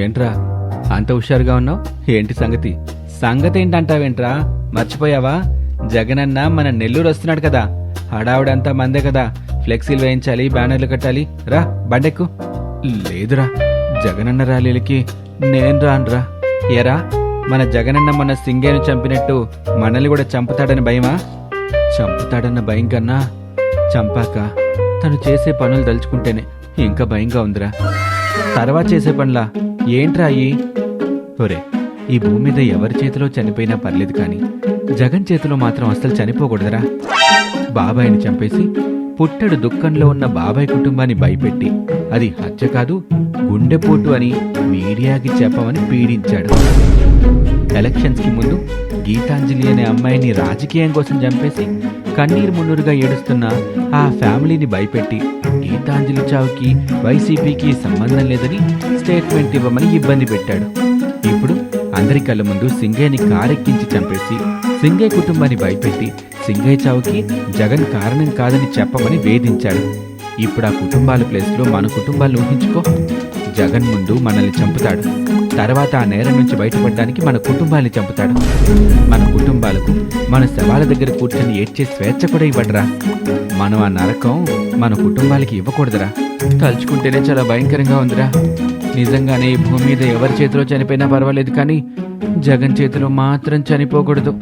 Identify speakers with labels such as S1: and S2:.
S1: ఏంట్రా? అంత హుషారుగా ఉన్నావు? ఏంటి సంగతి? సంగతి ఏంటంటావేంట్రా మర్చిపోయావా? జగనన్న మన నెల్లూరు వస్తున్నాడు కదా. హడావుడంతా మందే కదా. ఫ్లెక్సీలు వేయించాలి బ్యానర్లు కట్టాలి. రా బండెక్కు. లేదురా. జగనన్న ర్యాలీలకి నేను రానురా. ఎరా మన జగనన్న మన సింగేను చంపినట్టు మనల్ని కూడా చంపుతాడని భయమా? చంపుతాడన్న భయం కన్నా చంపాక తను చేసే పనులు తలుచుకుంటేనే ఇంకా భయంగా ఉందిరా. తర్వాత చేసే పనులా. ఏంట్రా అయ్యి? ఒరే ఈ భూమి మీద ఎవరి చేతిలో చనిపోయినా పర్లేదు కానీ జగన్ చేతిలో మాత్రం అస్సలు చనిపోకూడదురా. బాబాయిని చంపేసి పుట్టడు దుఃఖంలో ఉన్న బాబాయ్ కుటుంబాన్ని భయపెట్టి అది హత్య కాదు గుండెపోటు అని మీడియాకి చెప్పమని పీడించాడు. ఎలక్షన్స్కి ముందు గీతాంజలి అనే అమ్మాయిని రాజకీయం కోసం చంపేసి కన్నీరు మున్నీరుగా ఏడుస్తున్న ఆ ఫ్యామిలీని భయపెట్టి గీతాంజలి చావుకి వైసీపీకి సంబంధం లేదని స్టేట్మెంట్ ఇవ్వమని ఇబ్బంది పెట్టాడు. ఇప్పుడు అందరి కళ్ళ ముందు సింగయ్యని కారెక్కించి చంపేసి సింగయ్య కుటుంబాన్ని భయపెట్టి సింగయ్య చావుకి జగన్ కారణం కాదని చెప్పమని వేధించాడు. ఇప్పుడు ఆ కుటుంబాల ప్లేస్లో మన కుటుంబాలు ఊహించుకో. జగన్ ముందు మనల్ని చంపుతాడు. తర్వాత ఆ నేరం నుంచి బయటపడడానికి మన కుటుంబాన్ని చంపుతాడు. మన కుటుంబాలకు మన శవాల దగ్గర కూర్చొని ఏడ్చే స్వేచ్ఛ కూడా ఇవ్వడరా. మనం ఆ నరకం మన కుటుంబాలకి ఇవ్వకూడదురా. తలుచుకుంటేనే చాలా భయంకరంగా ఉందిరా. నిజంగానే ఈ భూమి మీద ఎవరి చేతిలో చనిపోయినా పర్వాలేదు కానీ జగన్ చేతిలో మాత్రం చనిపోకూడదు.